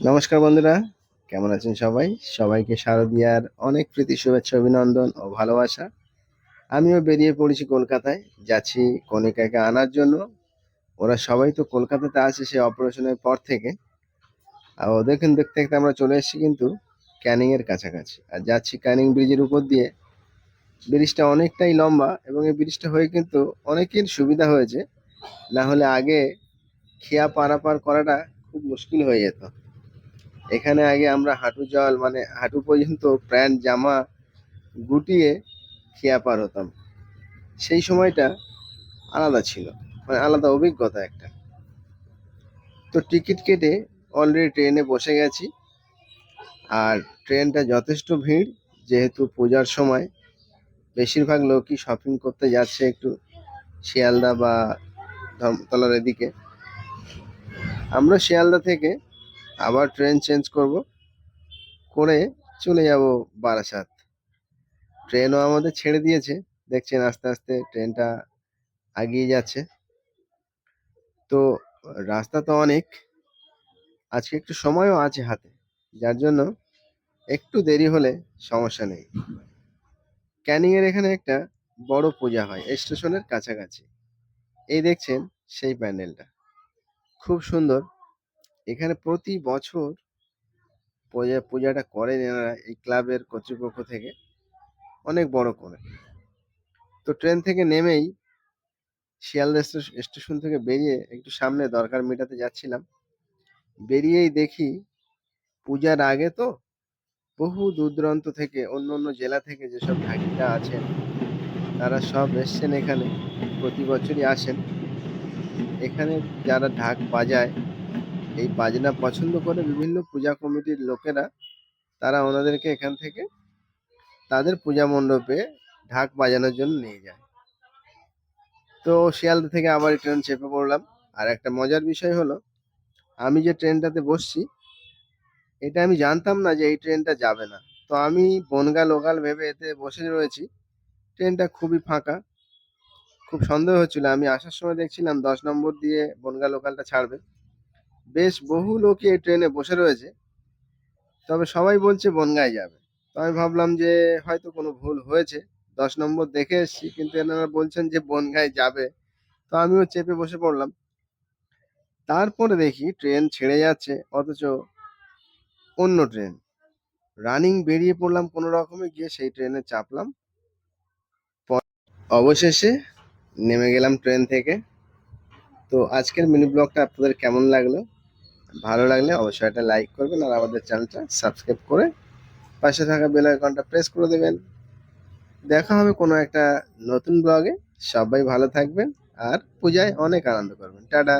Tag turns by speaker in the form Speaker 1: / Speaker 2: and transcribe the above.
Speaker 1: নমস্কার বন্ধুরা, কেমন আছেন সবাই? সবাইকে শারদিয়ার অনেক প্রীতি, শুভেচ্ছা, অভিনন্দন ও ভালোবাসা। আমিও বেরিয়ে পড়েছি কলকাতায়, যাচ্ছি কনিকাকে আনার জন্য। ওরা সবাই তো কলকাতাতে আছে সে অপারেশনের পর থেকে। আর ওদের কিন্তু দেখতে দেখতে আমরা চলে এসেছি কিন্তু ক্যানিং এর কাছাকাছি। আর যাচ্ছি ক্যানিং ব্রিজের উপর দিয়ে। ব্রিজটা অনেকটাই লম্বা এবং এই ব্রিজটা হয়ে কিন্তু অনেকের সুবিধা হয়েছে। না হলে আগে খেয়া পারাপার করাটা খুব মুশকিল হয়ে যেত। এখানে আগে আমরা হাঁটু জল মানে হাঁটু পর্যন্ত প্যান্ট জামা গুটিয়ে খেয়া পার হতাম। সেই সময়টা আলাদা ছিল মানে আলাদা অভিজ্ঞতা একটা। তো টিকিট কেটে অলরেডি ট্রেনে বসে গেছি, আর ট্রেনটা যথেষ্ট ভিড়, যেহেতু পূজার সময়। বেশিরভাগ লোকই শপিং করতে যাচ্ছে একটু শিয়ালদা বা ধর্মতলার এদিকে। আমরা শিয়ালদা থেকে আবার ট্রেন চেঞ্জ করব। করে চলে যাব বারাসাত। ট্রেনও আমাদের ছেড়ে দিয়েছে। দেখছেন আস্তে আস্তে ট্রেনটা এগিয়ে যাচ্ছে। তো রাস্তা তো অনেক। আজকে একটু সময়ও আছে হাতে। যার জন্য একটু দেরি হলে সমস্যা নেই। ক্যানিং এর এখানে একটা বড় পূজা হয় স্টেশনের কাছাকাছি। এই দেখছেন সেই প্যান্ডেলটা। খুব সুন্দর। এখানে প্রতি বছর পূজা, পূজাটা করেন এনারা এই ক্লাবের কর্তৃপক্ষ থেকে। অনেক বড় করে। তো ট্রেন থেকে নেমেই শিয়ালদা স্টেশ- স্টেশন থেকে বেরিয়ে একটু সামনে দরকার মেটাতে যাচ্ছিলাম। বেরিয়েই দেখি পূজার আগে তো বহু দূর দূরান্ত থেকে, অন্য অন্য জেলা থেকে যেসব ঢাকিরা আছেন, তারা সব এসছেন এখানে। প্রতি বছরই আসেন। এখানে যারা ঢাক বাজায় এই বাজনা পছন্দ করে বিভিন্ন পূজা কমিটির লোকেরা, তারা ওনাদেরকে এখান থেকে তাদের পূজা মণ্ডপে ঢাক বাজানোর জন্য নিয়ে যায়। তো শিয়ালদা থেকে আবার ট্রেন চেপে পড়লাম। আর একটা মজার বিষয় হলো, আমি যে ট্রেনটাতে বসছি, এটা আমি জানতাম না যে এই ট্রেনটা যাবে না। তো আমি বনগা লোকাল ভেবে এতে বসে রয়েছি। ট্রেনটা খুবই ফাঁকা, খুব সন্দেহ হচ্ছিল। আমি আসার সময় দেখছিলাম দশ নম্বর দিয়ে বনগা লোকালটা ছাড়বে। বেশ বহু লোকই এই ট্রেনে বসে রয়েছে। তবে সবাই বলছে বনগাঁয় যাবে। তো আমি ভাবলাম যে হয়তো কোনো ভুল হয়েছে। দশ নম্বর দেখে এসেছি, কিন্তু এনারা বলছেন যে বনগাঁয় যাবে। তো আমিও চেপে বসে পড়লাম। তারপরে দেখি ট্রেন ছেড়ে যাচ্ছে, অথচ অন্য ট্রেন রানিং বেরিয়ে পড়লাম কোনো রকমে, গিয়ে সেই ট্রেনে চাপলাম। অবশেষে নেমে গেলাম ট্রেন থেকে। তো আজকের মিনি ব্লগটা আপনাদের কেমন লাগল? ভালো লাগলে অবশ্যই একটা লাইক করবেন আর আমাদের চ্যানেলটা সাবস্ক্রাইব করে পাশে থাকা বেল আইকনটা প্রেস করে দেবেন। দেখা হবে কোনো একটা নতুন ব্লগে সবাই ভালো থাকবেন আর পূজায় অনেক আনন্দ করবেন। টাটা।